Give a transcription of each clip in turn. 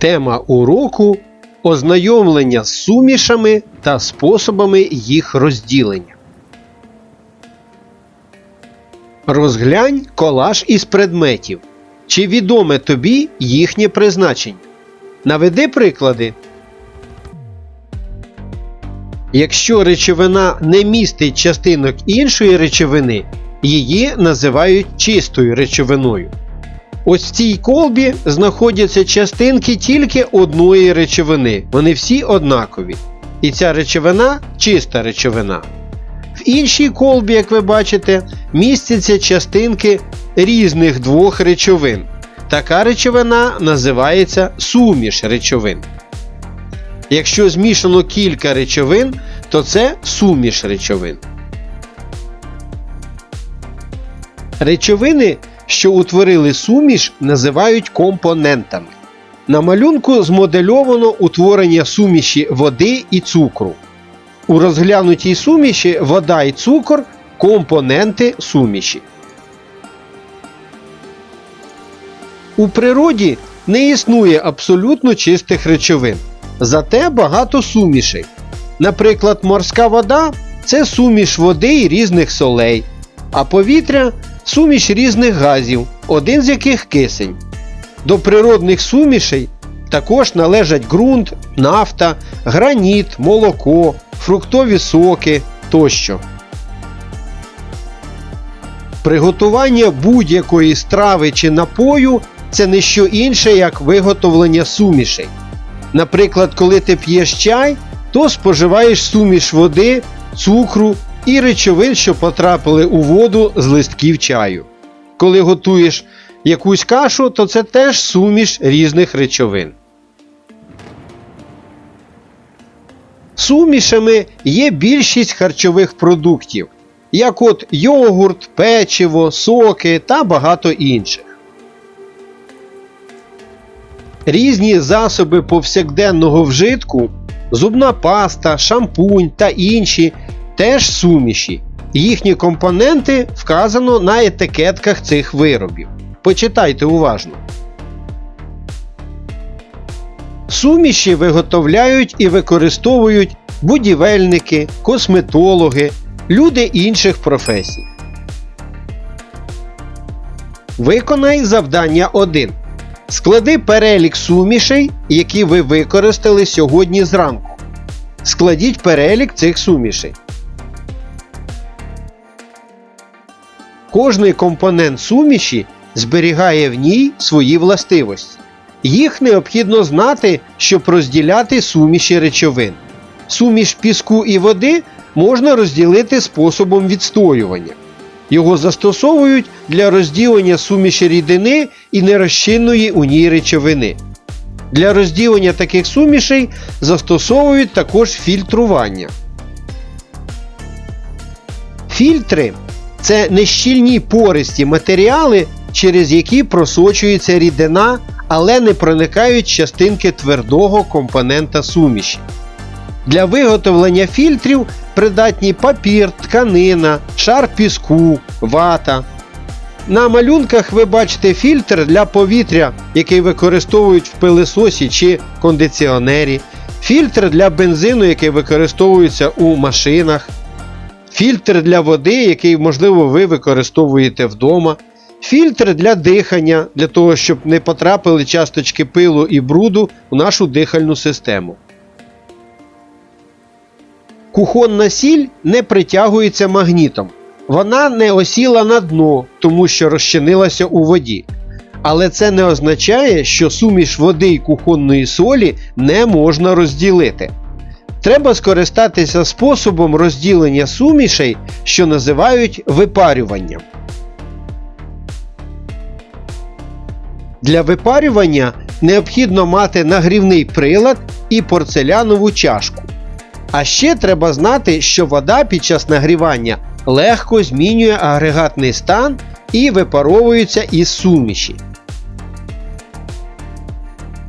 Тема уроку ознайомлення з сумішами та способами їх розділення. Розглянь колаж із предметів. Чи відоме тобі їхнє призначення? Наведи приклади. Якщо речовина не містить частинок іншої речовини, її називають чистою речовиною. Ось в цій колбі знаходяться частинки тільки одної речовини. Вони всі однакові. І ця речовина чиста речовина. В іншій колбі, як ви бачите, містяться частинки різних двох речовин. Така речовина називається суміш речовин. Якщо змішано кілька речовин, то це суміш речовин. Речовини, що утворили суміш, називають компонентами. На малюнку змодельовано утворення суміші води і цукру. У розглянутій суміші вода і цукор компоненти суміші. У природі не існує абсолютно чистих речовин. Зате багато сумішей. Наприклад, морська вода це суміш води і різних солей, а повітря суміш різних газів, один з яких кисень. До природних сумішей також належать ґрунт, нафта, граніт, молоко, фруктові соки тощо. Приготування будь-якої страви чи напою це не що інше, як виготовлення сумішей. Наприклад, коли ти п'єш чай, то споживаєш суміш води, цукру і речовин, що потрапили у воду з листків чаю. Коли готуєш якусь кашу, то це теж суміш різних речовин. Сумішами є більшість харчових продуктів, як от йогурт, печиво, соки та багато інших. Різні засоби повсякденного вжитку, зубна паста, шампунь та інші теж суміші. Їхні компоненти вказано на етикетках цих виробів. Почитайте уважно. Суміші виготовляють і використовують будівельники, косметологи, люди інших професій. Виконай завдання 1. Склади перелік сумішей, які ви використали сьогодні зранку. Складіть перелік цих сумішей. Кожний компонент суміші зберігає в ній свої властивості. Їх необхідно знати, щоб розділяти суміші речовин. Суміш піску і води можна розділити способом відстоювання. Його застосовують для розділення суміші рідини і нерозчинної у ній речовини. Для розділення таких сумішей застосовують також фільтрування. Фільтри це нещільні пористі матеріали, через які просочується рідина, але не проникають частинки твердого компонента суміші. Для виготовлення фільтрів придатні папір, тканина, шар піску, вата. На малюнках ви бачите фільтр для повітря, який використовують в пилисосі чи кондиціонері, фільтр для бензину, який використовується у машинах, фільтр для води, який, можливо, ви використовуєте вдома, фільтр для дихання, для того, щоб не потрапили часточки пилу і бруду в нашу дихальну систему. Кухонна сіль не притягується магнітом. Вона не осіла на дно, тому що розчинилася у воді. Але це не означає, що суміш води і кухонної солі не можна розділити. Треба скористатися способом розділення сумішей, що називають випарюванням. Для випарювання необхідно мати нагрівний прилад і порцелянову чашку. А ще треба знати, що вода під час нагрівання легко змінює агрегатний стан і випаровується із суміші.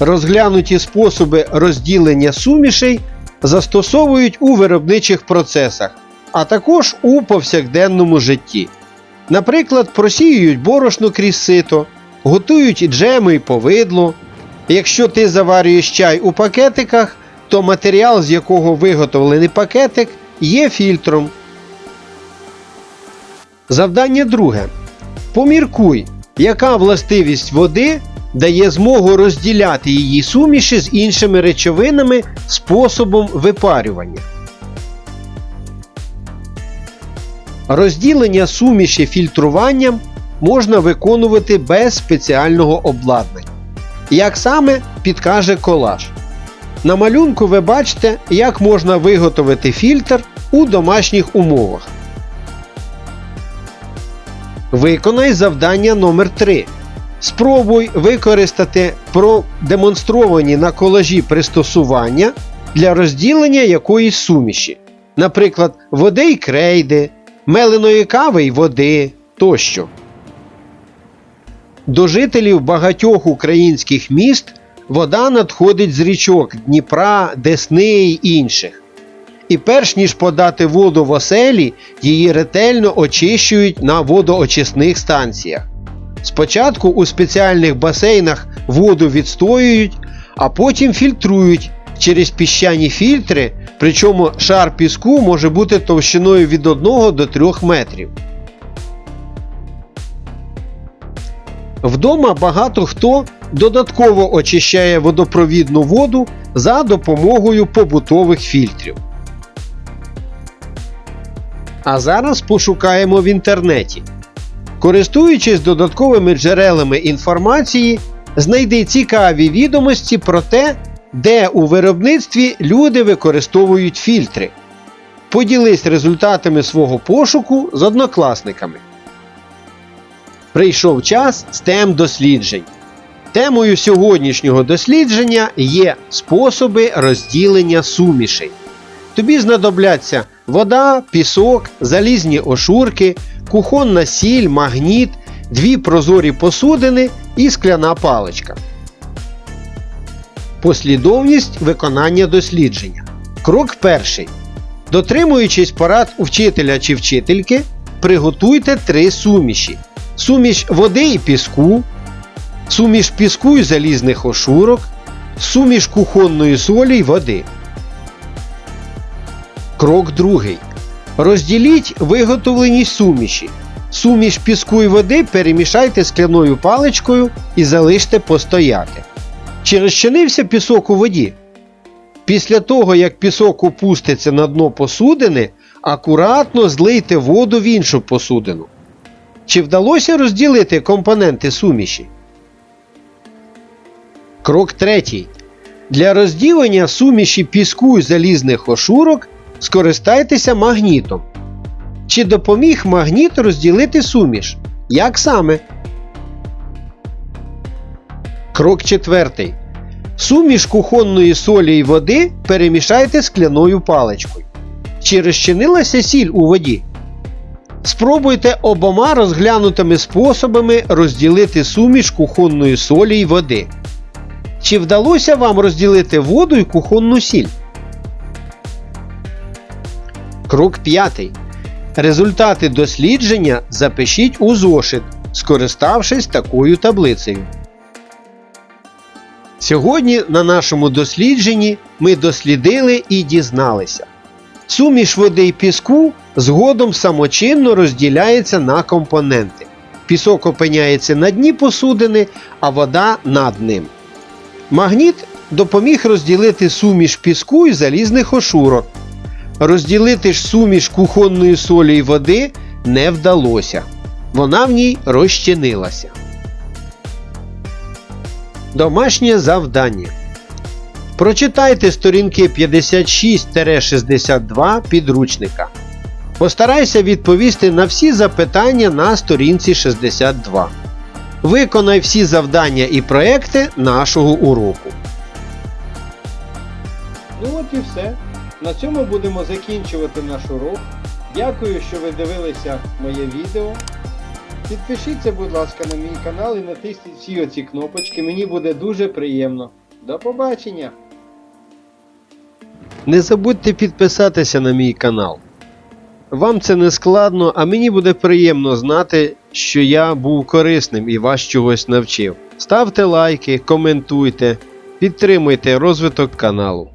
Розглянуті способи розділення сумішей застосовують у виробничих процесах, а також у повсякденному житті. Наприклад, просіюють борошно крізь сито, готують джеми і повидло, Якщо ти заварюєш чай у пакетиках, то матеріал, з якого виготовлений пакетик, є фільтром. Завдання друге. Поміркуй, яка властивість води дає змогу розділяти її суміші з іншими речовинами способом випарювання. Розділення суміші фільтруванням можна виконувати без спеціального обладнання. Як саме підкаже колаж. На малюнку ви бачите, як можна виготовити фільтр у домашніх умовах. Виконай завдання номер 3 Спробуй використати продемонстровані на колажі пристосування для розділення якоїсь суміші, наприклад, води й крейди, меленої кави й води тощо. До жителів багатьох українських міст вода надходить з річок Дніпра, Десни й інших. І перш ніж подати воду в оселі, її ретельно очищують на водоочисних станціях. Спочатку у спеціальних басейнах воду відстоюють, а потім фільтрують через піщані фільтри, причому шар піску може бути товщиною від 1 до 3 метрів. Вдома багато хто додатково очищає водопровідну воду за допомогою побутових фільтрів. А зараз пошукаємо в інтернеті. Користуючись додатковими джерелами інформації, знайди цікаві відомості про те, де у виробництві люди використовують фільтри. Поділись результатами свого пошуку з однокласниками. Прийшов час STEM досліджень. Темою сьогоднішнього дослідження є способи розділення сумішей. Тобі знадобляться вода, пісок, залізні ошурки, кухонна сіль, магніт, дві прозорі посудини і скляна паличка. Послідовність виконання дослідження. Крок перший. Дотримуючись порад у вчителя чи вчительки, приготуйте три суміші: суміш води і піску, суміш піску і залізних ошурок, суміш кухонної солі й води. Крок другий. Розділіть виготовлені суміші. Суміш піску і води перемішайте скляною паличкою і залиште постояти. Чи розчинився пісок у воді? Після того, як пісок опуститься на дно посудини, акуратно злийте воду в іншу посудину. Чи вдалося розділити компоненти суміші? Крок третій. Для розділення суміші піску і залізних ошурок скористайтеся магнітом. Чи допоміг магніт розділити суміш? Як саме? Крок четвертий. Суміш кухонної солі і води перемішайте скляною паличкою. Чи розчинилася сіль у воді? Спробуйте обома розглянутими способами розділити суміш кухонної солі і води. Чи вдалося вам розділити воду і кухонну сіль? Крок 5. Результати дослідження запишіть у зошит, скориставшись такою таблицею. Сьогодні на нашому дослідженні ми дослідили і дізналися. Суміш води і піску згодом самочинно розділяється на компоненти. Пісок опиняється на дні посудини, а вода над ним. Магніт допоміг розділити суміш піску і залізних ошурок. Розділити ж суміш кухонної солі і води не вдалося. Вона в ній розчинилася. Домашнє завдання. Прочитайте сторінки 56-62 підручника. Постарайся відповісти на всі запитання на сторінці 62. Виконай всі завдання і проекти нашого уроку. Ну от і все. На цьому будемо закінчувати наш урок. Дякую, що ви дивилися моє відео. Підпишіться, будь ласка, на мій канал і натисніть всі оці кнопочки. Мені буде дуже приємно. До побачення! Не забудьте підписатися на мій канал. Вам це не складно, а мені буде приємно знати, що я був корисним і вас чогось навчив. Ставте лайки, коментуйте, підтримуйте розвиток каналу.